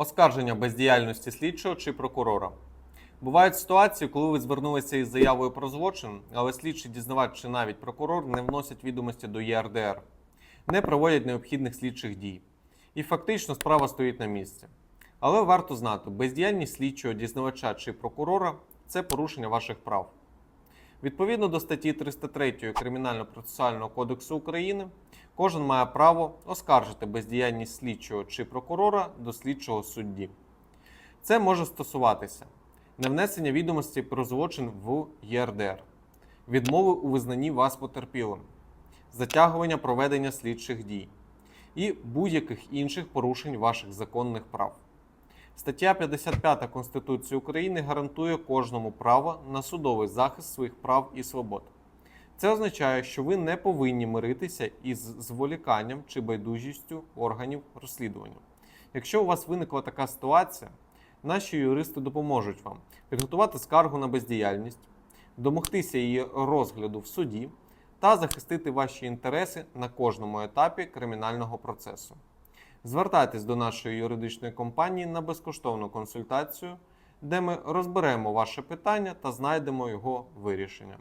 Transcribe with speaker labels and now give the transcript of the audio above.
Speaker 1: Оскарження бездіяльності слідчого чи прокурора. Бувають ситуації, коли ви звернулися із заявою про злочин, але слідчий дізнавач чи навіть прокурор не вносять відомості до ЄРДР, не проводять необхідних слідчих дій. І фактично справа стоїть на місці. Але варто знати, бездіяльність слідчого, дізнавача чи прокурора це порушення ваших прав. Відповідно до статті 303 Кримінально-процесуального кодексу України, кожен має право оскаржити бездіяльність слідчого чи прокурора до слідчого судді. Це може стосуватися невнесення відомостей про злочин в ЄРДР, відмови у визнанні вас потерпілим, затягування проведення слідчих дій і будь-яких інших порушень ваших законних прав. Стаття 55 Конституції України гарантує кожному право на судовий захист своїх прав і свобод. Це означає, що ви не повинні миритися із зволіканням чи байдужістю органів розслідування. Якщо у вас виникла така ситуація, наші юристи допоможуть вам підготувати скаргу на бездіяльність, домогтися її розгляду в суді та захистити ваші інтереси на кожному етапі кримінального процесу. Звертайтесь до нашої юридичної компанії на безкоштовну консультацію, де ми розберемо ваше питання та знайдемо його вирішення.